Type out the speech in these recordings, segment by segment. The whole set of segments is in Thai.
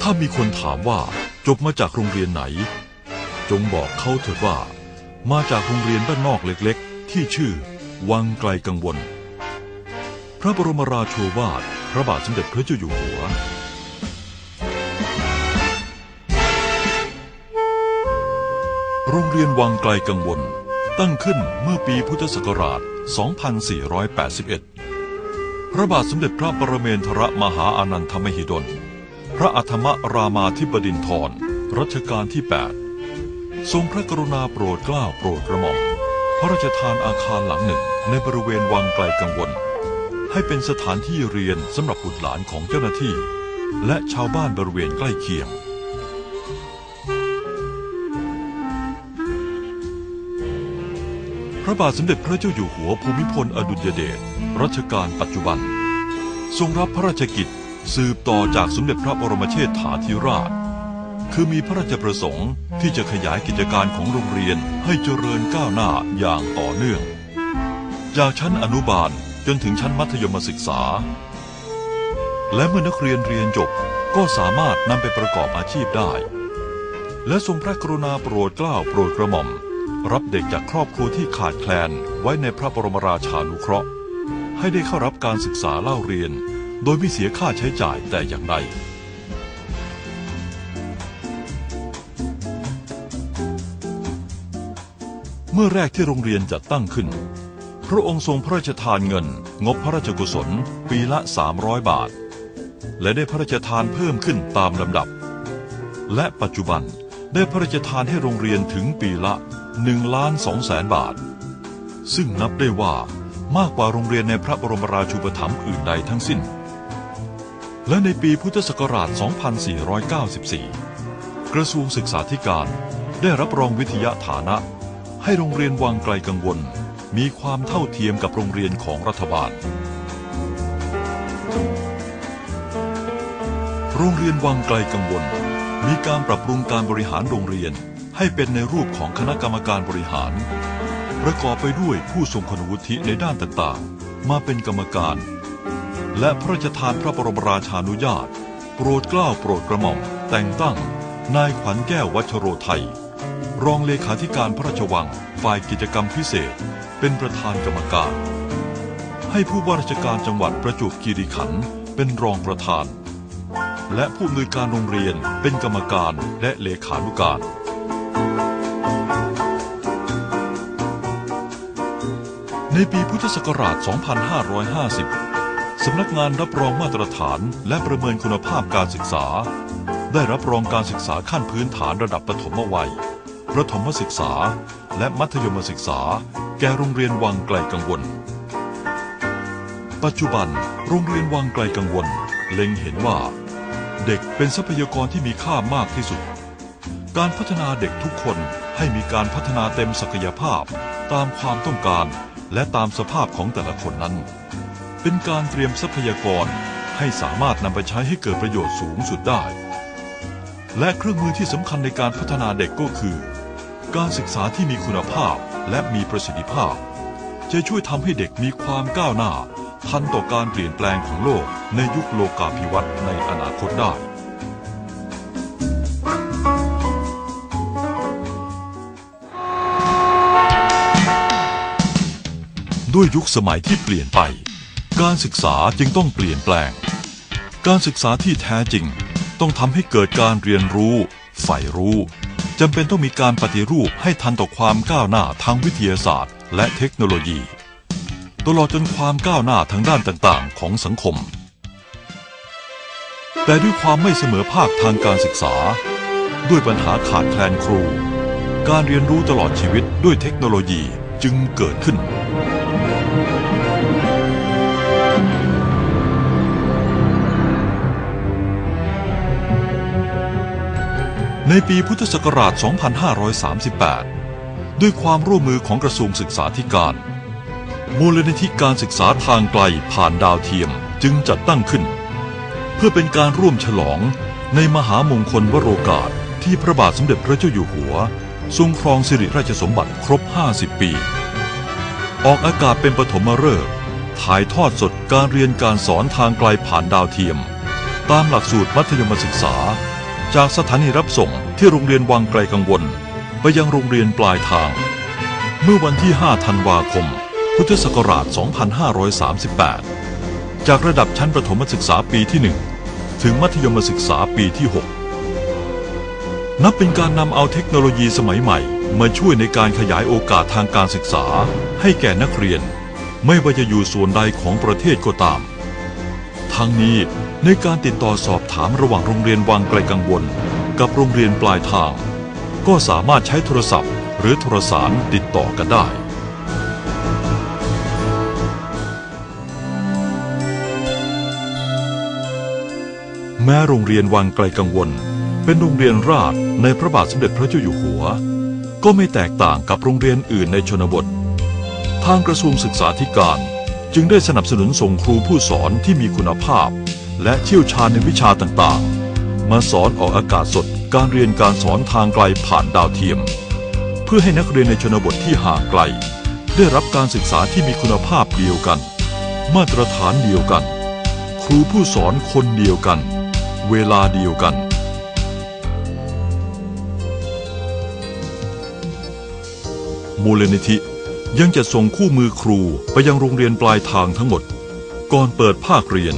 ถ้ามีคนถามว่าจบมาจากโรงเรียนไหน จงบอกเขาเถิดว่า มาจากโรงเรียนบ้านนอกเล็กๆ ที่ชื่อ วังไกลกังวล พระบรมราโชวาท พระบาทสมเด็จพระเจ้าอยู่หัวโรงเรียนวังไกลกังวล ตั้งขึ้นเมื่อปีพุทธศักราช 2481 พระบาทสมเด็จพระปรเมนทรมหาอานันทมหิดล พระอัธมรามาธิบดินทรรัชกาลที่ 8 ทรงพระกรุณาโปรดเกล้าโปรดกระหม่อม พระราชทานอาคารหลังหนึ่งในบริเวณวังไกลกังวล ให้เป็นสถานที่เรียนสำหรับบุตรหลานของเจ้าหน้าที่ และชาวบ้านบริเวณใกล้เคียงพระบาทสมเด็จพระเจ้าอยู่หัวภูมิพลอดุลยเดช รัชกาลปัจจุบัน ทรงรับพระราชกิจสืบต่อจากสมเด็จพระบรมเชษฐาธิราช คือมีพระราชประสงค์ที่จะขยายกิจการของโรงเรียนให้เจริญก้าวหน้าอย่างต่อเนื่อง จากชั้นอนุบาลจนถึงชั้นมัธยมศึกษา และเมื่อนักเรียนเรียนจบก็สามารถนำไปประกอบอาชีพได้ และทรงพระกรุณาโปรดเกล้าโปรดกระหม่อม รับเด็กจากครอบครัวที่ขาดแคลนไว้ในพระบรมราชานุเคราะห์ ให้ได้เข้ารับการศึกษาเล่าเรียน โดยไม่เสียค่าใช้จ่ายแต่อย่างใดเมื่อแรกที่โรงเรียนจัดตั้งขึ้น พระองค์ทรงพระราชทานเงิน งบพระราชกุศล ปีละ 300 บาท และได้พระราชทานเพิ่มขึ้นตามลำดับ และปัจจุบันได้พระราชทานให้โรงเรียนถึงปีละ1ล้าน2แสนบาท ซึ่งนับได้ว่า มากกว่าโรงเรียนในพระบรมราชูปถัมภ์อื่นใดทั้งสิ้น และในปีพุทธศักราช 2494 กระทรวงศึกษาธิการได้รับรองวิทยาฐานะ ให้โรงเรียนวังไกลกังวล มีความเท่าเทียมกับโรงเรียนของรัฐบาล โรงเรียนวังไกลกังวล มีการปรับปรุงการบริหารโรงเรียนให้เป็นในรูปของคณะกรรมการบริหาร ประกอบไปด้วยผู้ทรงคุณวุฒิในด้านต่างๆ มาเป็นกรรมการ และพระราชทานพระบรมราชานุญาต โปรดเกล้าโปรดกระหม่อมแต่งตั้ง นายขวัญแก้ววัชโรไทย รองเลขาธิการพระราชวังฝ่ายกิจกรรมพิเศษ เป็นประธานกรรมการ ให้ผู้ว่าราชการจังหวัดประจวบคีรีขันธ์เป็นรองประธาน และผู้อำนวยการโรงเรียนเป็นกรรมการและเลขานุการ ในปีพุทธศักราช 2550 สำนักงานรับรองมาตรฐานและประเมินคุณภาพการศึกษา ได้รับรองการศึกษาขั้นพื้นฐานระดับปฐมวัย ประถมศึกษา และมัธยมศึกษา แก่โรงเรียนวังไกลกังวล ปัจจุบัน โรงเรียนวังไกลกังวล เล็งเห็นว่า เด็กเป็นทรัพยากรที่มีค่ามากที่สุด การพัฒนาเด็กทุกคนให้มีการพัฒนาเต็มศักยภาพตามความต้องการ และตามสภาพของแต่ละคนนั้น เป็นการเตรียมทรัพยากรให้สามารถนำไปใช้ให้เกิดประโยชน์สูงสุดได้ และเครื่องมือที่สำคัญในการพัฒนาเด็กก็คือ การศึกษาที่มีคุณภาพและมีประสิทธิภาพ จะช่วยทำให้เด็กมีความก้าวหน้า ทันต่อการเปลี่ยนแปลงของโลกในยุคโลกาภิวัตน์ในอนาคตได้ ด้วยยุคสมัยที่เปลี่ยนไป การศึกษาจึงต้องเปลี่ยนแปลง การศึกษาที่แท้จริง ต้องทำให้เกิดการเรียนรู้ใฝ่รู้จำเป็นต้องมีการปฏิรูปให้ทันต่อความก้าวหน้าทางวิทยาศาสตร์ และเทคโนโลยี ตลอดจนความก้าวหน้าทางด้านต่างๆ ของสังคม แต่ด้วยความไม่เสมอภาคทางการศึกษา ด้วยปัญหาขาดแคลนครู การเรียนรู้ตลอดชีวิตด้วยเทคโนโลยีจึงเกิดขึ้น ในปีพุทธศักราช 2538 ด้วยความร่วมมือของกระทรวงศึกษาธิการ มูลนิธิการศึกษาทางไกลผ่านดาวเทียมจึงจัดตั้งขึ้น เพื่อเป็นการร่วมฉลองในมหามงคลวโรกาสที่พระบาทสมเด็จพระเจ้าอยู่หัว ทรงครองสิริราชสมบัติครบ 50 ปี ออกอากาศเป็นปฐมฤกษ์ถ่ายทอดสดการเรียนการสอนทางไกลผ่านดาวเทียม ตามหลักสูตรมัธยมศึกษา จากสถานีรับส่งที่โรงเรียนวังไกลกังวล ไปยังโรงเรียนปลายทาง เมื่อวันที่ 5 ธันวาคม พุทธศักราช 2538 จากระดับชั้นประถมศึกษาปีที่ 1 ถึงมัธยมศึกษาปีที่ 6 นับเป็นการนำเอาเทคโนโลยีสมัยใหม่ มาช่วยในการขยายโอกาสทางการศึกษา ให้แก่นักเรียน ไม่ว่าจะอยู่ส่วนใดของประเทศก็ตามทั้งนี้ ในการติดต่อสอบถามระหว่างโรงเรียนวังไกลกังวล กับโรงเรียนปลายทาง ก็สามารถใช้โทรศัพท์ หรือโทรสารติดต่อกันได้แม้โรงเรียนวังไกลกังวล เป็นโรงเรียนราษในพระบาทสมเด็จพระเจ้าอยู่หัว ก็ไม่แตกต่างกับโรงเรียนอื่นในชนบท ทางกระทรวงศึกษาธิการจึงได้สนับสนุนส่งครูผู้สอนที่มีคุณภาพ และเชี่ยวชาญในวิชาต่างๆ มาสอนออกอากาศสดการเรียนการสอนทางไกลผ่านดาวเทียม เพื่อให้นักเรียนในชนบทที่ห่างไกล ได้รับการศึกษาที่มีคุณภาพเดียวกัน มาตรฐานเดียวกัน ครูผู้สอนคนเดียวกัน เวลาเดียวกัน มูลนิธิยังจะส่งคู่มือครูไปยังโรงเรียนปลายทางทั้งหมด ก่อนเปิดภาคเรียน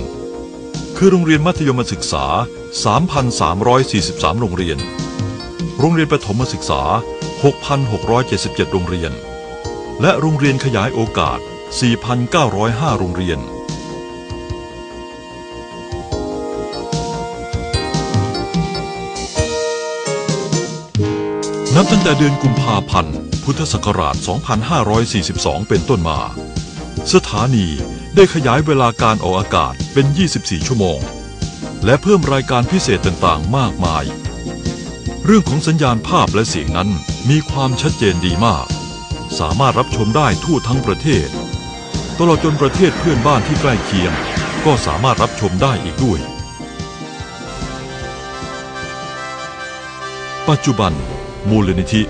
คือโรงเรียนมัธยมศึกษา 3,343 โรงเรียน โรงเรียนประถมศึกษา 6,677 โรงเรียน และโรงเรียนขยายโอกาส 4,905 โรงเรียนนับตั้งแต่เดือนกุมภาพันธ์ พุทธศักราช 2542 เป็นต้นมา สถานี ได้ขยายเวลาการออกอากาศเป็น 24 ชั่วโมง และเพิ่มรายการพิเศษต่างๆ มากมาย เรื่องของสัญญาณภาพและเสียงนั้นมีความชัดเจนดีมาก สามารถรับชมได้ทั่วทั้งประเทศ ตลอดจนประเทศเพื่อนบ้านที่ใกล้เคียง ก็สามารถรับชมได้อีกด้วย ปัจจุบัน มูลนิธิ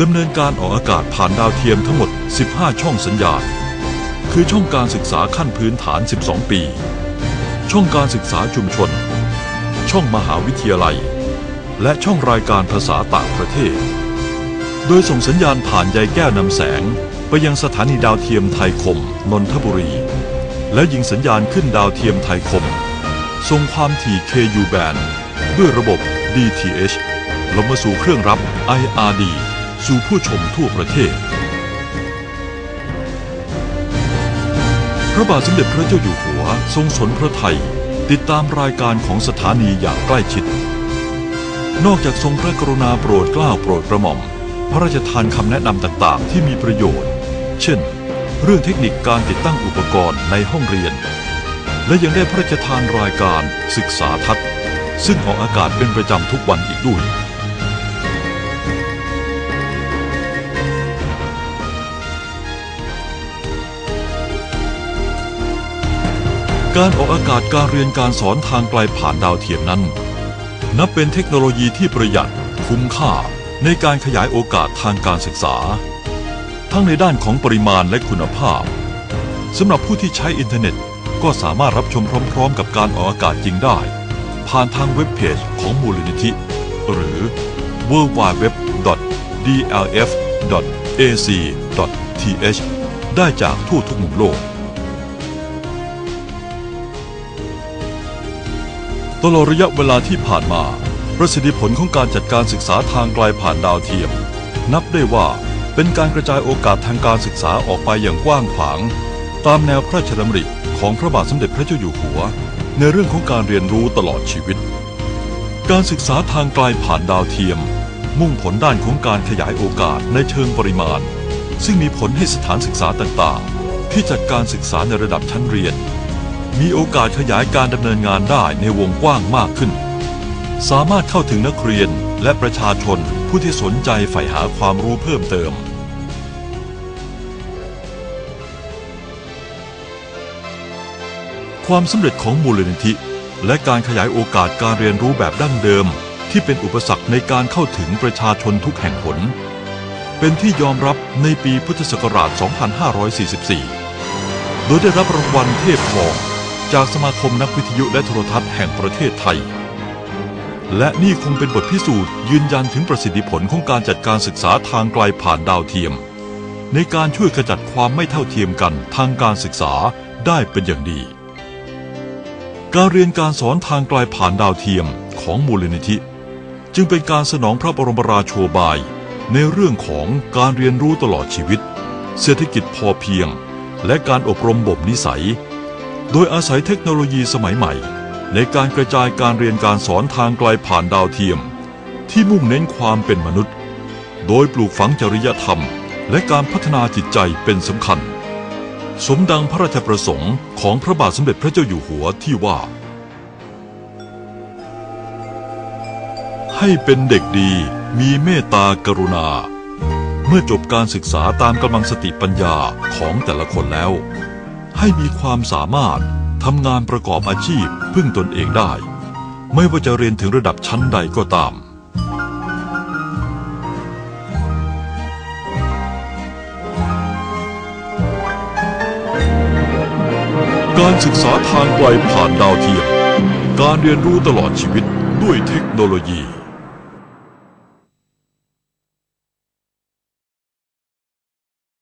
ดำเนินการออกอากาศผ่านดาวเทียมทั้งหมด 15 ช่องสัญญาณ คือช่องการศึกษาขั้นพื้นฐาน 12 ปี ช่องการศึกษาชุมชน ช่องมหาวิทยาลัย และช่องรายการภาษาต่างประเทศ โดยส่งสัญญาณผ่านใยแก้วนำแสง ไปยังสถานีดาวเทียมไทยคม นนทบุรี และยิงสัญญาณขึ้นดาวเทียมไทยคมส่งความถี่ KU band ด้วยระบบ DTH ลงมาสู่เครื่องรับ IRD สู่ผู้ชมทั่วประเทศ พระบาทสมเด็จพระเจ้าอยู่หัวทรงสนพระไทย ติดตามรายการของสถานีอย่างใกล้ชิด นอกจากทรงพระกรุณาโปรดเกล้าโปรดกระหม่อม พระราชทานคำแนะนำต่างๆ ที่มีประโยชน์ เช่น เรื่องเทคนิคการติดตั้งอุปกรณ์ในห้องเรียน และยังได้พระราชทานรายการศึกษาทัศน์ ซึ่งออกอากาศเป็นประจำทุกวันอีกด้วย การออกอากาศการเรียนการสอนทางไกลผ่านดาวเทียมนั้น นับเป็นเทคโนโลยีที่ประหยัดคุ้มค่าในการขยายโอกาสทางการศึกษา ทั้งในด้านของปริมาณและคุณภาพสำหรับผู้ที่ใช้อินเทอร์เน็ตก็สามารถรับชมพร้อม ๆ กับการออกอากาศจริงได้ ผ่านทางเว็บเพจของมูลนิธิ หรือ www.dlf.ac.th ได้จากทั่วทุกมุมโลก ตลอดระยะเวลาที่ผ่านมา ประสิทธิผลของการจัดการศึกษาทางไกลผ่านดาวเทียม นับได้ว่าเป็นการกระจายโอกาสทางการศึกษาออกไปอย่างกว้างขวาง ตามแนวพระราชดำริของพระบาทสมเด็จพระเจ้าอยู่หัว ในเรื่องของการเรียนรู้ตลอดชีวิต การศึกษาทางไกลผ่านดาวเทียม มุ่งผลด้านของการขยายโอกาสในเชิงปริมาณ ซึ่งมีผลให้สถานศึกษาต่างๆ ที่จัดการศึกษาในระดับชั้นเรียน มีโอกาสขยายการดำเนินงานได้ในวงกว้างมากขึ้น สามารถเข้าถึงนักเรียนและประชาชนผู้ที่สนใจใฝ่หาความรู้เพิ่มเติม ความสำเร็จของมูลนิธิ และการขยายโอกาสการเรียนรู้แบบดั้งเดิม ที่เป็นอุปสรรคในการเข้าถึงประชาชนทุกแห่งหนเป็นที่ยอมรับในปีพุทธศักราช 2544 โดยได้รับรางวัลเทพทอง จากสมาคมนักวิทยุและโทรทัศน์แห่งประเทศไทย และนี่คงเป็นบทพิสูจน์ยืนยันถึงประสิทธิผลของการจัดการศึกษาทางไกลผ่านดาวเทียม ในการช่วยขจัดความไม่เท่าเทียมกันทางการศึกษาได้เป็นอย่างดี การเรียนการสอนทางไกลผ่านดาวเทียมของมูลนิธิ จึงเป็นการสนองพระบรมราโชบาย ในเรื่องของการเรียนรู้ตลอดชีวิต เศรษฐกิจพอเพียง และการอบรมบ่มนิสัย โดยอาศัยเทคโนโลยีสมัยใหม่ ในการกระจายการเรียนการสอนทางไกลผ่านดาวเทียม ที่มุ่งเน้นความเป็นมนุษย์ โดยปลูกฝังจริยธรรม และการพัฒนาจิตใจเป็นสำคัญ สมดังพระราชประสงค์ของพระบาทสมเด็จพระเจ้าอยู่หัวที่ว่า ให้เป็นเด็กดีมีเมตตากรุณา เมื่อจบการศึกษาตามกำลังสติปัญญาของแต่ละคนแล้ว ให้มีความสามารถทำงานประกอบอาชีพพึ่งตนเองได้ ไม่ว่าจะเรียนถึงระดับชั้นใดก็ตาม การศึกษาทางไกลผ่านดาวเทียม การเรียนรู้ตลอดชีวิตด้วยเทคโนโลยี